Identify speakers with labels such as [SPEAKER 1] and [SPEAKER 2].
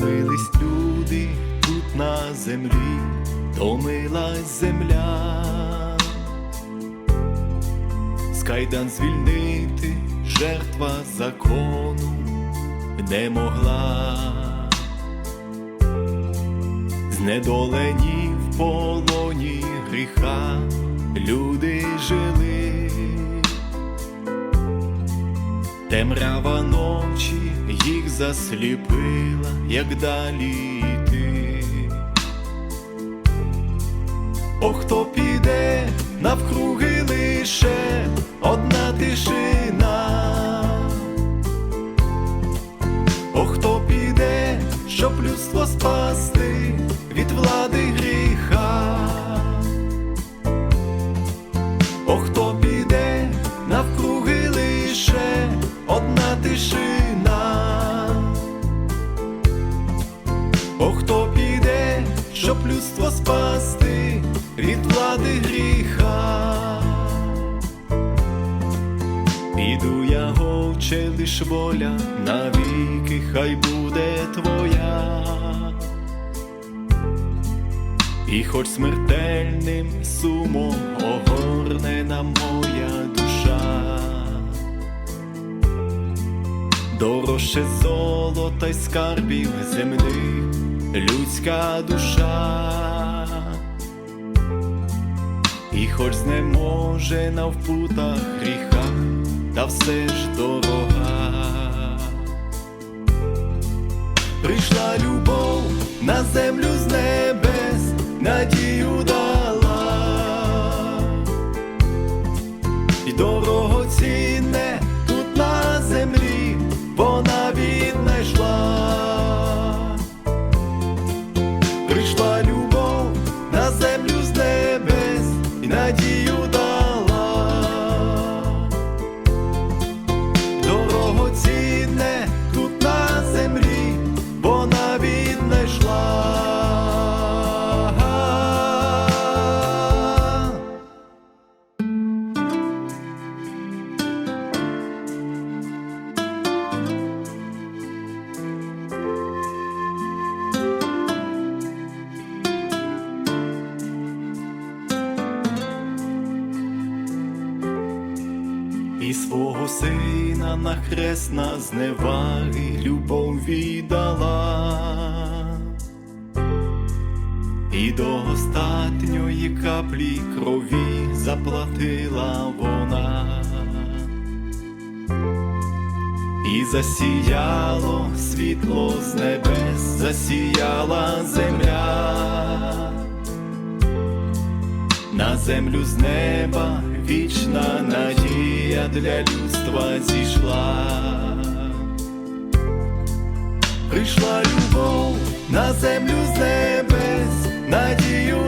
[SPEAKER 1] Втомились люди тут на землі, втомилась земля, Скайдан звільнити жертва закону не могла, знедолені в полоні гріха люди жили, темрява ночі їх засліпила, як далі йти. О, хто піде навкруги лише одна тишина. О, хто О, хто піде, щоб людство спасти від влади гріха. Піду я говче лиш воля, навіки хай буде твоя. І хоч смертельним сумом огорнена моя душа, дорожче золота й скарбів земних людська душа, і хоч знеможена в путах гріха, та все ж дорога. Прийшла любов на землю Прийшла І свого сина на хрест на зневаги любов віддала, і до остатньої каплі крові заплатила вона, і засіяло світло з небес, засіяла земля. На землю з неба вічна надія для людства зійшла, прийшла любов на землю з небес, надію.